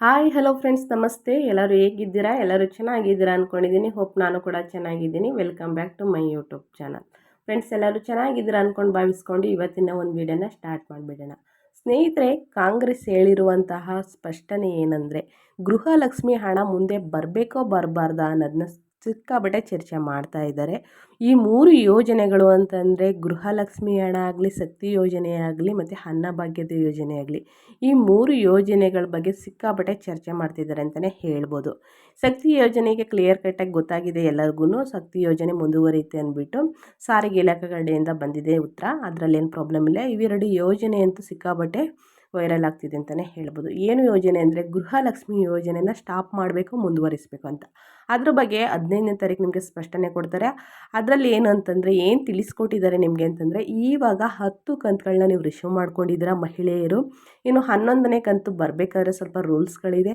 Hi hello friends ನಮಸ್ತೆ. ಎಲ್ಲರೂ ಹೇಗಿದ್ದೀರಾ? ಎಲ್ಲರೂ ಚೆನ್ನಾಗಿದ್ದೀರಾ ಅಂದ್ಕೊಂಡಿದ್ದೀನಿ ಹೋಪ್ ನಾನು ಕೂಡ ಚೆನ್ನಾಗಿದ್ದೀನಿ. Welcome back to my YouTube channel friends ಎಲ್ಲರೂ ಚೆನ್ನಾಗಿದ್ದೀರಾ ಅಂದ್ಕೊಂಡು ಭಾವಿಸ್ಕೊಂಡು ಇವತ್ತಿನ ಒಂದು ವಿಡಿಯೋನ ಸ್ಟಾರ್ಟ್ ಮಾಡಿಬಿಡೋಣ. ಸ್ನೇಹಿತರೆ, ಕಾಂಗ್ರೆಸ್ ಹೇಳಿರುವಂತಹ ಸ್ಪಷ್ಟನೆ ಏನಂದರೆ, ಗೃಹಲಕ್ಷ್ಮಿ ಹಣ ಮುಂದೆ ಬರಬೇಕೋ ಬರಬಾರ್ದಾ ಅನ್ನೋದನ್ನ ಸಿಕ್ಕಾಬಟ್ಟೆ ಚರ್ಚೆ ಮಾಡ್ತಾ ಇದ್ದಾರೆ. ಈ ಮೂರು ಯೋಜನೆಗಳು ಅಂತಂದರೆ ಗೃಹಲಕ್ಷ್ಮಿ ಹಣ ಆಗಲಿ, ಶಕ್ತಿ ಯೋಜನೆ ಆಗಲಿ, ಮತ್ತು ಅನ್ನಭಾಗ್ಯದ ಯೋಜನೆ ಆಗಲಿ, ಈ ಮೂರು ಯೋಜನೆಗಳ ಬಗ್ಗೆ ಸಿಕ್ಕಾಬಟ್ಟೆ ಚರ್ಚೆ ಮಾಡ್ತಿದ್ದಾರೆ ಅಂತಲೇ ಹೇಳ್ಬೋದು. ಶಕ್ತಿ ಯೋಜನೆಗೆ ಕ್ಲಿಯರ್ ಕಟ್ಟಾಗಿ ಗೊತ್ತಾಗಿದೆ ಎಲ್ಲರಿಗೂ ಶಕ್ತಿ ಯೋಜನೆ ಮುಂದುವರಿಯುತ್ತೆ ಅಂದ್ಬಿಟ್ಟು ಸಾರಿಗೆ ಇಲಾಖೆ ಬಂದಿದೆ ಉತ್ತರ. ಅದರಲ್ಲೇನು ಪ್ರಾಬ್ಲಮ್ ಇಲ್ಲ. ಇವೆರಡು ಯೋಜನೆ ಅಂತೂ ಸಿಕ್ಕಾಬಟ್ಟೆ ವೈರಲ್ ಆಗ್ತಿದೆ ಅಂತಲೇ ಹೇಳ್ಬೋದು. ಏನು ಯೋಜನೆ ಅಂದರೆ ಗೃಹಲಕ್ಷ್ಮಿ ಯೋಜನೆನ ಸ್ಟಾಪ್ ಮಾಡಬೇಕು, ಮುಂದುವರಿಸಬೇಕು ಅಂತ. ಅದ್ರ ಬಗ್ಗೆ ಹದಿನೈದನೇ ತಾರೀಕು ನಿಮಗೆ ಸ್ಪಷ್ಟನೆ ಕೊಡ್ತಾರೆ. ಅದರಲ್ಲಿ ಏನು ಅಂತಂದರೆ, ಏನು ತಿಳಿಸ್ಕೊಟ್ಟಿದ್ದಾರೆ ನಿಮಗೆ ಅಂತಂದರೆ, ಈವಾಗ ಹತ್ತು ಕಂತುಗಳನ್ನ ನೀವು ರಿಸೀವ್ ಮಾಡ್ಕೊಂಡಿದ್ದೀರಾ ಮಹಿಳೆಯರು. ಇನ್ನು ಹನ್ನೊಂದನೇ ಕಂತು ಬರಬೇಕಾದ್ರೆ ಸ್ವಲ್ಪ ರೂಲ್ಸ್ಗಳಿದೆ.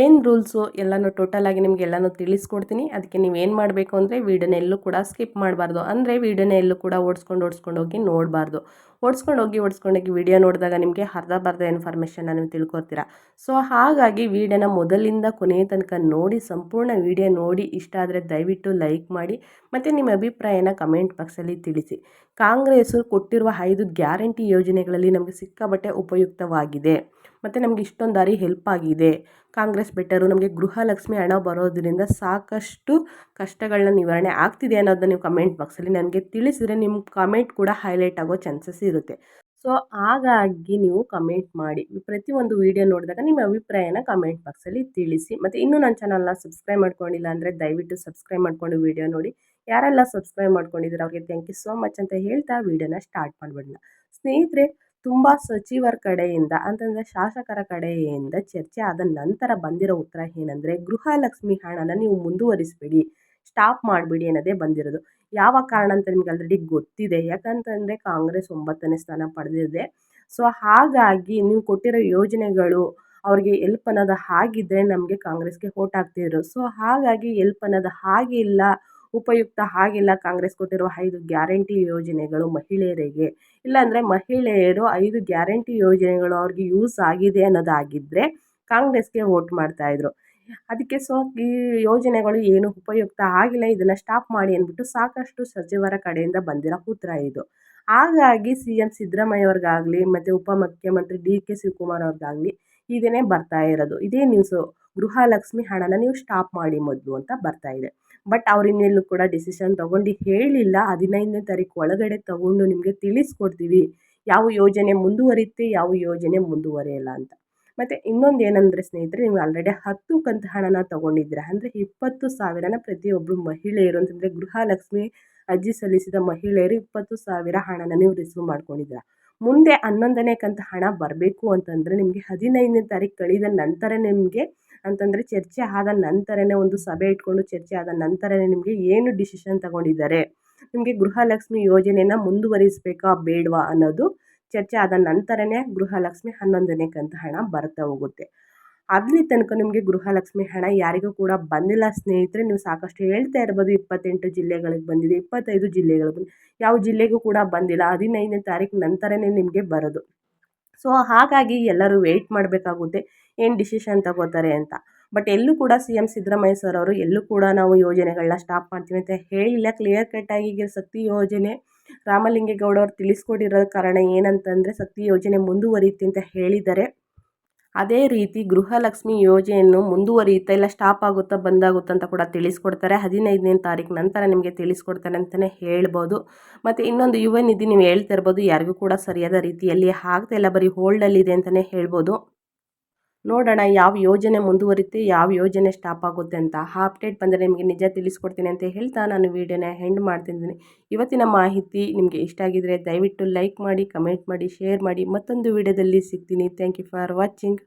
ಏನು ರೂಲ್ಸು? ಎಲ್ಲನೂ ಟೋಟಲಾಗಿ ನಿಮ್ಗೆ ಎಲ್ಲನೂ ತಿಳಿಸ್ಕೊಡ್ತೀನಿ. ಅದಕ್ಕೆ ನೀವು ಏನು ಮಾಡಬೇಕು ಅಂದರೆ ವೀಡಿಯೋನ ಎಲ್ಲೂ ಕೂಡ ಸ್ಕಿಪ್ ಮಾಡಬಾರ್ದು. ಅಂದರೆ ವೀಡಿಯೋನ ಎಲ್ಲೂ ಕೂಡ ಓಡಿಸ್ಕೊಂಡು ಓಡಿಸ್ಕೊಂಡು ಹೋಗಿ ನೋಡಬಾರ್ದು. ಓಡಿಸ್ಕೊಂಡು ಹೋಗಿ ಓಡಿಸ್ಕೊಂಡೋಗಿ ವೀಡಿಯೋ ನೋಡಿದಾಗ ನಿಮಗೆ ಅರ್ಧ ಬರ್ಧ ಇನ್ಫಾರ್ಮೇಷನ್ನ ನೀವು ತಿಳ್ಕೊತೀರಾ. ಸೊ ಹಾಗಾಗಿ ವೀಡಿಯೋನ ಮೊದಲಿಂದ ಕೊನೆಯ ತನಕ ನೋಡಿ, ಸಂಪೂರ್ಣ ವೀಡಿಯೋ ನೋಡಿ, ಇಷ್ಟ ಆದರೆ ದಯವಿಟ್ಟು ಲೈಕ್ ಮಾಡಿ, ಮತ್ತು ನಿಮ್ಮ ಅಭಿಪ್ರಾಯನ ಕಮೆಂಟ್ ಬಾಕ್ಸಲ್ಲಿ ತಿಳಿಸಿ. ಕಾಂಗ್ರೆಸ್ಸು ಕೊಟ್ಟಿರುವ ಐದು ಗ್ಯಾರಂಟಿ ಯೋಜನೆಗಳಲ್ಲಿ ನಮಗೆ ಸಿಕ್ಕಾಬಟ್ಟೆ ಉಪಯುಕ್ತವಾಗಿದೆ. ಮತ್ತು ನಮಗೆ ಇಷ್ಟೊಂದು ದಾರಿ ಹೆಲ್ಪ್ ಆಗಿದೆ. ಕಾಂಗ್ರೆಸ್ ಬೆಟ್ಟರು, ನಮಗೆ ಗೃಹಲಕ್ಷ್ಮಿ ಹಣ ಬರೋದರಿಂದ ಸಾಕಷ್ಟು ಕಷ್ಟಗಳನ್ನ ನಿವಾರಣೆ ಆಗ್ತಿದೆ ಅನ್ನೋದನ್ನ ನೀವು ಕಮೆಂಟ್ ಬಾಕ್ಸಲ್ಲಿ ನನಗೆ ತಿಳಿಸಿದರೆ ನಿಮ್ಮ ಕಮೆಂಟ್ ಕೂಡ ಹೈಲೈಟ್ ಆಗೋ ಚಾನ್ಸಸ್ ಇರುತ್ತೆ. ಸೊ ಹಾಗಾಗಿ ನೀವು ಕಮೆಂಟ್ ಮಾಡಿ. ಪ್ರತಿಯೊಂದು ವೀಡಿಯೋ ನೋಡಿದಾಗ ನಿಮ್ಮ ಅಭಿಪ್ರಾಯನ ಕಮೆಂಟ್ ಬಾಕ್ಸಲ್ಲಿ ತಿಳಿಸಿ. ಮತ್ತು ಇನ್ನೂ ನನ್ನ ಚಾನಲ್ನ ಸಬ್ಸ್ಕ್ರೈಬ್ ಮಾಡ್ಕೊಂಡಿಲ್ಲ ಅಂದರೆ ದಯವಿಟ್ಟು ಸಬ್ಸ್ಕ್ರೈಬ್ ಮಾಡ್ಕೊಂಡು ವೀಡಿಯೋ ನೋಡಿ. ಯಾರೆಲ್ಲ ಸಬ್ಸ್ಕ್ರೈಬ್ ಮಾಡ್ಕೊಂಡಿದ್ದಾರೆ ಅವ್ರಿಗೆ ಥ್ಯಾಂಕ್ ಯು ಸೋ ಮಚ್ ಅಂತ ಹೇಳ್ತಾ ವೀಡಿಯೋನ ಸ್ಟಾರ್ಟ್ ಮಾಡಿಬಿಡೋಣ. ಸ್ನೇಹಿತರೆ ತುಂಬ ಸಚಿವರ ಕಡೆಯಿಂದ ಅಂತಂದರೆ ಶಾಸಕರ ಕಡೆಯಿಂದ ಚರ್ಚೆ ಆದ ನಂತರ ಬಂದಿರೋ ಉತ್ತರ ಏನಂದರೆ ಗೃಹಲಕ್ಷ್ಮಿ ಹಣನ ನೀವು ಮುಂದುವರಿಸಬೇಡಿ ಸ್ಟಾಪ್ ಮಾಡಿಬಿಡಿ ಅನ್ನೋದೇ ಬಂದಿರೋದು. ಯಾವ ಕಾರಣ ಅಂತ ನಿಮ್ಗೆ ಆಲ್ರೆಡಿ ಗೊತ್ತಿದೆ. ಯಾಕಂತಂದರೆ ಕಾಂಗ್ರೆಸ್ ಒಂಬತ್ತನೇ ಸ್ಥಾನ ಪಡೆದಿದೆ. ಸೊ ಹಾಗಾಗಿ ನೀವು ಕೊಟ್ಟಿರೋ ಯೋಜನೆಗಳು ಅವ್ರಿಗೆ ಎಲ್ಪ್ ಅನ್ನೋದು ಹಾಗಿದ್ದರೆ ನಮಗೆ ಕಾಂಗ್ರೆಸ್ಗೆ ಓಟ್ ಹಾಕ್ತಿದ್ರು ಸೊ ಹಾಗಾಗಿ ಎಲ್ಪ್ ಅನ್ನೋದು ಹಾಗಿಲ್ಲ ಉಪಯುಕ್ತ ಆಗಿಲ್ಲ ಕಾಂಗ್ರೆಸ್ ಕೊಟ್ಟಿರುವ ಐದು ಗ್ಯಾರಂಟಿ ಯೋಜನೆಗಳು ಮಹಿಳೆಯರಿಗೆ. ಇಲ್ಲಾಂದರೆ ಮಹಿಳೆಯರು ಐದು ಗ್ಯಾರಂಟಿ ಯೋಜನೆಗಳು ಅವ್ರಿಗೆ ಯೂಸ್ ಆಗಿದೆ ಅನ್ನೋದಾಗಿದ್ದರೆ ಕಾಂಗ್ರೆಸ್ಗೆ ವೋಟ್ ಮಾಡ್ತಾಯಿದ್ರು ಅದಕ್ಕೆ ಸೊ, ಈ ಯೋಜನೆಗಳು ಏನು ಉಪಯುಕ್ತ ಆಗಿಲ್ಲ, ಇದನ್ನು ಸ್ಟಾಪ್ ಮಾಡಿ ಅಂದ್ಬಿಟ್ಟು ಸಾಕಷ್ಟು ಸಚಿವರ ಕಡೆಯಿಂದ ಬಂದಿರೋ ಉತ್ತರ ಇದು. ಹಾಗಾಗಿ ಸಿ ಎಂ ಸಿದ್ದರಾಮಯ್ಯ ಅವ್ರಿಗಾಗಲಿ ಮತ್ತು ಉಪಮುಖ್ಯಮಂತ್ರಿ ಡಿ ಕೆ ಶಿವಕುಮಾರ್ ಅವ್ರಿಗಾಗಲಿ ಇದನ್ನೇ ಬರ್ತಾ ಇರೋದು. ಇದೇ ನ್ಯೂಸು ಗೃಹಲಕ್ಷ್ಮಿ ಹಣನ ನೀವು ಸ್ಟಾಪ್ ಮಾಡಿ ಮೊದಲು ಅಂತ ಬರ್ತಾ ಇದೆ. ಬಟ್ ಅವ್ರು ಕೂಡ ಡಿಸಿಷನ್ ತಗೊಂಡು ಹೇಳಿಲ್ಲ. ಹದಿನೈದನೇ ತಾರೀಕು ಒಳಗಡೆ ತಗೊಂಡು ನಿಮಗೆ ತಿಳಿಸ್ಕೊಡ್ತೀವಿ. ಯಾವ ಯೋಜನೆ ಮುಂದುವರಿಯುತ್ತೆ, ಯಾವ ಯೋಜನೆ ಮುಂದುವರಿಯಲ್ಲ ಅಂತ. ಮತ್ತು ಇನ್ನೊಂದು ಏನಂದರೆ ಸ್ನೇಹಿತರೆ, ನೀವು ಆಲ್ರೆಡಿ ಹತ್ತು ಕಂತು ಹಣನ ತೊಗೊಂಡಿದ್ದೀರಾ. ಅಂದರೆ ಇಪ್ಪತ್ತು ಸಾವಿರನ ಪ್ರತಿಯೊಬ್ಬರು ಮಹಿಳೆಯರು ಅಂತಂದರೆ ಗೃಹಲಕ್ಷ್ಮಿ ಅರ್ಜಿ ಸಲ್ಲಿಸಿದ ಮಹಿಳೆಯರು ಇಪ್ಪತ್ತು ಸಾವಿರ ಹಣನ ನೀವು ರಿಸೀವ್ ಮಾಡ್ಕೊಂಡಿದ್ದೀರಾ. ಮುಂದೆ ಹನ್ನೊಂದನೇ ಕಂತು ಹಣ ಬರಬೇಕು ಅಂತಂದರೆ ನಿಮಗೆ ಹದಿನೈದನೇ ತಾರೀಕು ಕಳೆದ ನಂತರ ನಿಮಗೆ ಅಂತಂದರೆ ಚರ್ಚೆ ಆದ ನಂತರನೇ ಒಂದು ಸಭೆ ಇಟ್ಕೊಂಡು ಚರ್ಚೆ ಆದ ನಂತರನೇ ನಿಮಗೆ ಏನು ಡಿಸಿಷನ್ ತಗೊಂಡಿದ್ದಾರೆ? ನಿಮಗೆ ಗೃಹಲಕ್ಷ್ಮಿ ಯೋಜನೆಯನ್ನು ಮುಂದುವರಿಸಬೇಕಾ ಬೇಡವಾ ಅನ್ನೋದು ಚರ್ಚೆ ಆದ ನಂತರನೇ ಗೃಹಲಕ್ಷ್ಮಿ ಹನ್ನೊಂದನೇ ಕಂತು ಹಣ ಬರ್ತಾ ಹೋಗುತ್ತೆ. ಅಲ್ಲಿ ತನಕ ನಿಮಗೆ ಗೃಹಲಕ್ಷ್ಮಿ ಹಣ ಯಾರಿಗೂ ಕೂಡ ಬಂದಿಲ್ಲ. ಸ್ನೇಹಿತರೆ, ನೀವು ಸಾಕಷ್ಟು ಹೇಳ್ತಾ ಇರ್ಬೋದು, ಇಪ್ಪತ್ತೆಂಟು ಜಿಲ್ಲೆಗಳಿಗೆ ಬಂದಿದೆ, ಇಪ್ಪತ್ತೈದು ಜಿಲ್ಲೆಗಳಿಗೆ ಬಂದು ಯಾವ ಜಿಲ್ಲೆಗೂ ಕೂಡ ಬಂದಿಲ್ಲ. ಹದಿನೈದನೇ ತಾರೀಕು ನಂತರನೇ ನಿಮಗೆ ಬರೋದು. ಸೊ ಹಾಗಾಗಿ ಎಲ್ಲರೂ ವೆಯ್ಟ್ ಮಾಡಬೇಕಾಗುತ್ತೆ. ಏನು ಡಿಸಿಷನ್ ತಗೋತಾರೆ ಅಂತ. ಬಟ್ ಎಲ್ಲೂ ಕೂಡ ಸಿ ಎಂ ಸಿದ್ದರಾಮಯ್ಯ ಸರ್ ಅವರು, ಎಲ್ಲೂ ಕೂಡ ನಾವು ಯೋಜನೆಗಳನ್ನ ಸ್ಟಾಪ್ ಮಾಡ್ತೀವಿ ಅಂತ ಹೇಳಿಲ್ಲ ಕ್ಲಿಯರ್ ಕಟ್ಟಾಗಿ ಈಗ ಸತಿ ಯೋಜನೆ, ರಾಮಲಿಂಗೇಗೌಡ ಅವರು ತಿಳಿಸ್ಕೊಟ್ಟಿರೋ ಕಾರಣ ಏನಂತಂದರೆ ಸತಿ ಯೋಜನೆ ಮುಂದುವರಿಯುತ್ತೆ ಅಂತ ಹೇಳಿದ್ದಾರೆ. ಅದೇ ರೀತಿ ಗೃಹಲಕ್ಷ್ಮಿ ಯೋಜನೆಯನ್ನು ಮುಂದುವರಿಯುತ್ತಾ ಇಲ್ಲ ಸ್ಟಾಪ್ ಆಗುತ್ತಾ ಬಂದಾಗುತ್ತಾ ಅಂತ ಕೂಡ ತಿಳಿಸ್ಕೊಡ್ತಾರೆ. ಹದಿನೈದನೇ ತಾರೀಕು ನಂತರ ನಿಮಗೆ ತಿಳಿಸ್ಕೊಡ್ತಾರೆ ಅಂತಲೇ ಹೇಳ್ಬೋದು. ಮತ್ತು ಇನ್ನೊಂದು ಯುವ ನಿಧಿ ನೀವು ಹೇಳ್ತಾ ಇರ್ಬೋದು, ಯಾರಿಗೂ ಕೂಡ ಸರಿಯಾದ ರೀತಿಯಲ್ಲಿ ಆಗ್ತಾ ಇಲ್ಲ, ಬರೀ ಹೋಲ್ಡಲ್ಲಿದೆ ಅಂತಲೇ ಹೇಳ್ಬೋದು. ನೋಡೋಣ ಯಾವ ಯೋಜನೆ ಮುಂದುವರಿಯುತ್ತೆ ಯಾವ ಯೋಜನೆ ಸ್ಟಾಪ್ ಆಗುತ್ತೆ ಅಂತ. ಆ ಅಪ್ಡೇಟ್ ಬಂದರೆ ನಿಮಗೆ ನಿಜ ತಿಳಿಸ್ಕೊಡ್ತೀನಿ ಅಂತ ಹೇಳ್ತಾ ನಾನು ವೀಡಿಯೋನ ಹೆಂಡ್ ಮಾಡ್ತಿದ್ದೀನಿ. ಇವತ್ತಿನ ಮಾಹಿತಿ ನಿಮಗೆ ಇಷ್ಟ ಆಗಿದರೆ ದಯವಿಟ್ಟು ಲೈಕ್ ಮಾಡಿ ಕಮೆಂಟ್ ಮಾಡಿ ಶೇರ್ ಮಾಡಿ. ಮತ್ತೊಂದು ವಿಡಿಯೋದಲ್ಲಿ ಸಿಗ್ತೀನಿ. Thank you for watching